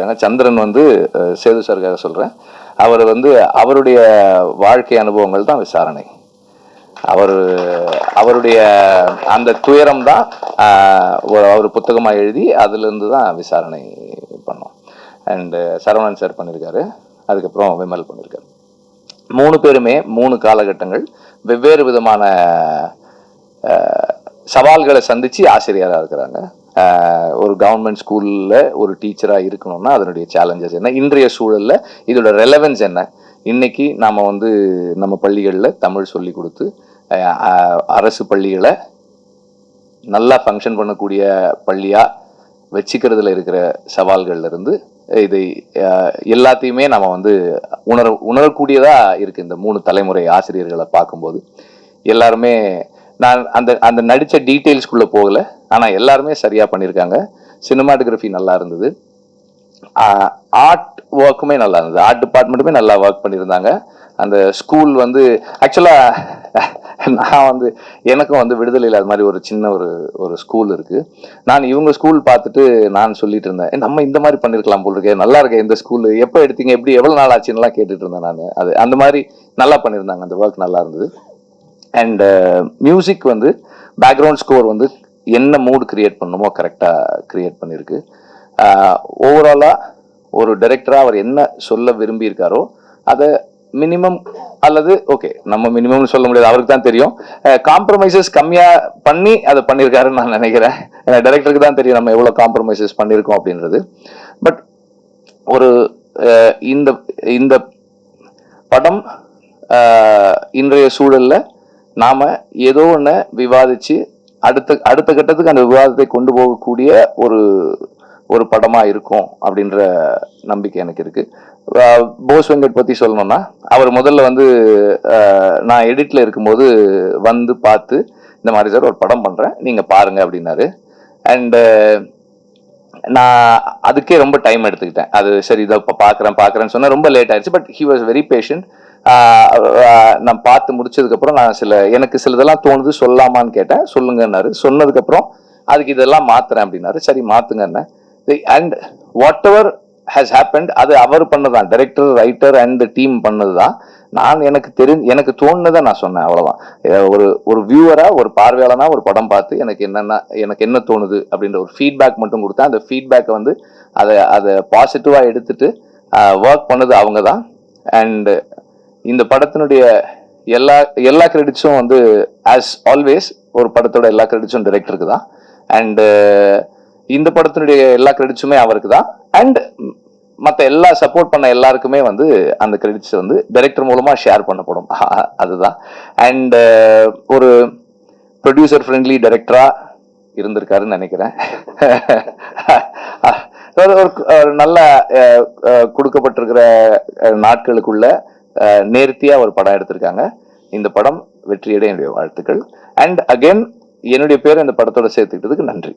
இருக்காங்க சந்திரன் வந்து சேது சாருக்காக சொல்கிறேன் அவர் வந்து அவருடைய வாழ்க்கை அனுபவங்கள் தான் விசாரணை. அவர் அவருடைய அந்த துயரம் தான் அவர் புத்தகமாக எழுதி அதுலேருந்து தான் விசாரணை பண்ணோம். அண்டு சரவணன் சார் பண்ணியிருக்காரு. அதுக்கப்புறம் விமல் பண்ணியிருக்காரு. மூணு பேருமே மூணு காலகட்டங்கள் வெவ்வேறு விதமான சவால்களை சந்தித்து ஆசிரியராக இருக்கிறாங்க. ஒரு கவர்மெண்ட் ஸ்கூலில் ஒரு டீச்சராக இருக்கணும்னா அதனுடைய சேலஞ்சஸ் என்ன? இன்றைய சூழலில் இதோட ரெலவென்ஸ் என்ன? இன்னைக்கு நாம் வந்து நம்ம பள்ளிகளில் தமிழ் சொல்லி கொடுத்து அரசு பள்ளிகளை நல்லா ஃபங்க்ஷன் பண்ணக்கூடிய பள்ளியாக வச்சுக்கிறதுல இருக்கிற சவால்கள்ல இருந்து இதை எல்லாத்தையுமே நம்ம வந்து உணர உணரக்கூடியதாக இருக்குது இந்த மூணு தலைமுறை ஆசிரியர்களை பார்க்கும்போது. எல்லாருமே நான் அந்த அந்த நடித்த டீட்டெயில்ஸ்குள்ள போகல. ஆனால் எல்லாருமே சரியாக பண்ணியிருக்காங்க சினிமாட்டோகிராஃபி நல்லா இருந்தது. ஆர்ட் ஒர்க்குமே நல்லா இருந்தது. ஆர்ட் டிபார்ட்மெண்ட்டுமே நல்லா ஒர்க் பண்ணியிருந்தாங்க அந்த ஸ்கூல் வந்து ஆக்சுவலாக நான் வந்து எனக்கும் வந்து விடுதலையில் அது மாதிரி ஒரு சின்ன ஒரு ஒரு ஸ்கூல் இருக்குது நான் இவங்க ஸ்கூல் பார்த்துட்டு நான் சொல்லிட்டு இருந்தேன் நம்ம இந்த மாதிரி பண்ணியிருக்கலாம் போல் இருக்கேன் நல்லா இருக்கேன் இந்த ஸ்கூல் எப்போ எடுத்தீங்க? எப்படி எவ்வளோ நாள் ஆச்சுன்னுலாம் கேட்டுட்டு இருந்தேன் நான். அது அந்த மாதிரி நல்லா பண்ணியிருந்தாங்க அந்த ஒர்க் நல்லா இருந்தது. அண்ட் மியூசிக் uh, வந்து பேக்ரவுண்ட் ஸ்கோர் வந்து என்ன மூட் கிரியேட் பண்ணுமோ கரெக்டாக கிரியேட் பண்ணியிருக்கு ஓவராலாக ஒரு டைரக்டராக அவர் என்ன சொல்ல விரும்பியிருக்காரோ அதை மினிமம் அல்லது ஓகே நம்ம மினிமம்னு சொல்ல முடியாது அவருக்கு தான் தெரியும். காம்ப்ரமைசஸ் கம்மியாக பண்ணி அதை பண்ணியிருக்காருன்னு நான் நினைக்கிறேன். டைரக்டருக்கு தான் தெரியும் நம்ம எவ்வளோ காம்ப்ரமைசஸ் பண்ணியிருக்கோம் அப்படின்றது. பட் ஒரு இந்த இந்த படம் இன்றைய சூழலில் நாம ஏதோ ஒன்று விவாதிச்சு அடுத்த அடுத்த கட்டத்துக்கு அந்த விவாதத்தை கொண்டு போகக்கூடிய ஒரு ஒரு படமா இருக்கும் அப்படின்ற நம்பிக்கை எனக்கு இருக்கு. போஸ் வெங்கட் பத்தி சொல்லணும்னா அவர் முதல்ல வந்து நான் எடிட்ல இருக்கும்போது வந்து பார்த்து இந்த மாதிரி சார் ஒரு படம் பண்றேன் நீங்க பாருங்க அப்படின்னாரு. அண்டு நான் அதுக்கே ரொம்ப டைம் எடுத்துக்கிட்டேன். அது சரி இதை இப்போ பார்க்குறேன் பார்க்குறேன்னு சொன்னால் ரொம்ப லேட் ஆயிடுச்சு but he was very patient நான் பார்த்து முடிச்சதுக்கப்புறம் நான் சில எனக்கு சிலதெல்லாம் தோணுது சொல்லாமான்னு கேட்டேன். சொல்லுங்கன்னாரு. சொன்னதுக்கப்புறம் அதுக்கு இதெல்லாம் மாத்துறேன் அப்படின்னாரு. சரி மாத்துங்கன்னு and whatever has happened அது அவர் பண்ணதான். டைரக்டர் ரைட்டர் அண்ட் டீம் பண்ணது தான் நான் எனக்கு தெரி எனக்கு தோணுனதை நான் சொன்னேன் அவ்வளோதான் ஒரு ஒரு வியூவரா ஒரு பார்வையாளனா ஒரு படம் பார்த்து எனக்கு என்னென்ன எனக்கு என்ன தோணுது அப்படின்ற ஒரு ஃபீட்பேக் மட்டும் கொடுத்தேன். அந்த ஃபீட்பேக்கை வந்து அதை அதை பாசிட்டிவாக எடுத்துட்டு ஒர்க் பண்ணது அவங்க தான் அண்ட் இந்த படத்தினுடைய எல்லா எல்லா கிரெடிட்ஸும் வந்து ஆஸ் ஆல்வேஸ் ஒரு படத்தோட எல்லா கிரெடிட்ஸும் டைரக்டருக்கு தான். அண்டு இந்த படத்தினுடைய எல்லா கிரெடிட்ஸுமே அவருக்கு தான். அண்ட் மற்ற எல்லா சப்போர்ட் பண்ண எல்லாருக்குமே வந்து அந்த கிரெடிட்ஸ் வந்து டைரக்டர் மூலமாக ஷேர் பண்ணப்படும். அதுதான். அண்ட் ஒரு ப்ரொடியூசர் ஃப்ரெண்ட்லி டைரக்டராக இருந்திருக்காருன்னு நினைக்கிறேன். ஒரு ஒரு- ஒரு நல்ல கொடுக்கப்பட்டிருக்கிற நாட்களுக்குள்ள நேர்த்தியாக நேர்த்தியா ஒரு படம் எடுத்திருக்காங்க. இந்த படம் வெற்றியடைய என்னுடைய வாழ்த்துக்கள். அண்ட் அகைன் என்னுடைய பேர் இந்த படத்தோட சேர்த்துக்கிட்டதுக்கு நன்றி.